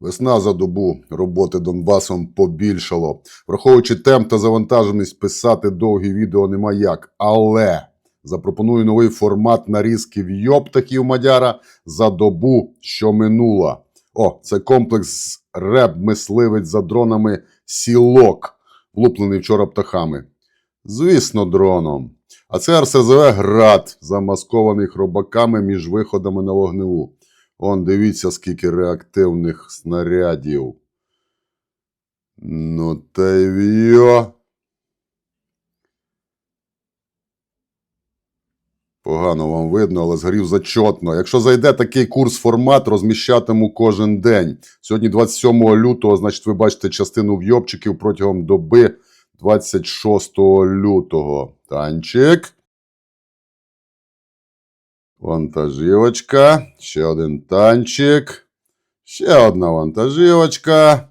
Весна за добу роботи Донбасом побільшало. Враховуючи темп та завантаженість, писати довгі відео нема як. Але запропоную новий формат нарізки вйоптахів Мадяра за добу, що минула. О, це комплекс реп мисливець за дронами сілок, влуплений вчора птахами. Звісно, дроном. А це РСЗВ град, замаскований хробаками між виходами на вогневу. Он дивіться, скільки реактивних снарядів. Ну та й вйо. Погано вам видно, але згорів зачотно. Якщо зайде такий курс-формат, розміщатиму кожен день. Сьогодні 27 лютого, значить, ви бачите частину вйобчиків протягом доби 26 лютого. Танчик. Вантажівочка. Ще один танчик. Ще одна вантажівочка.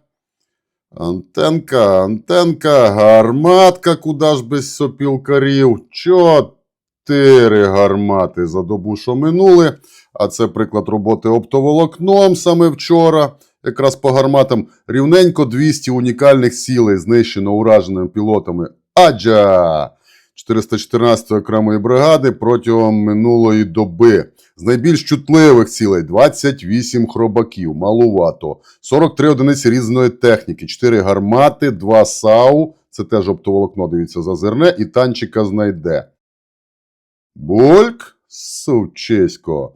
Антенка, антенка, гарматка, куди ж без сопілкарів. Чотири гармати за добу, що минули. А це приклад роботи оптоволокном саме вчора. Якраз по гарматам рівненько 200 унікальних цілей знищено ураженими пілотами. Аджа! 414 окремої бригади протягом минулої доби. З найбільш чутливих цілей 28 хробаків, малувато, 43 одиниці різної техніки, 4 гармати, 2 САУ, це теж оптоволокно, дивіться, зазирне, і танчика знайде. Бульк, сучисько.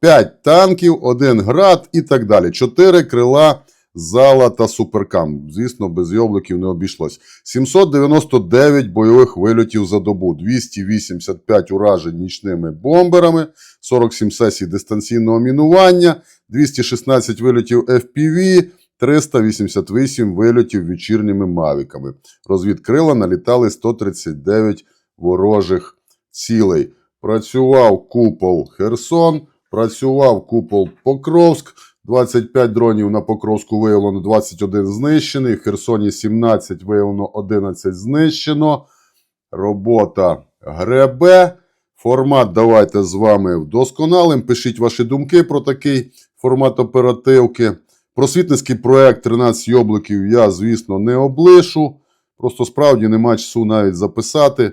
5 танків, 1 град і так далі. 4 крила зала та суперкам. Звісно, без йобликів не обійшлось. 799 бойових вильотів за добу, 285 уражень нічними бомберами, 47 сесій дистанційного мінування, 216 вильотів FPV, 388 вильотів вечірніми мавіками. Розвідкрила налітали 139 ворожих цілей. Працював купол Херсон, працював купол Покровськ. 25 дронів на Покровську виявлено 21 знищений. В Херсоні 17 виявлено 11 знищено. Робота гребе. Формат давайте з вами вдосконалим. Пишіть ваші думки про такий формат оперативки. Просвітницький проект 13 йобликів я, звісно, не облишу. Просто справді нема часу навіть записати.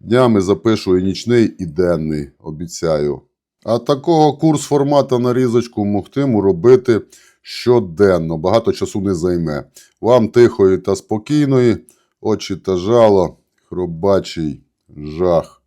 Днями запишу і нічний, і денний, обіцяю. А такого курс формата нарізочку могтиму робити щоденно. Багато часу не займе. Вам тихої та спокійної, очі та жало, хробачий жах.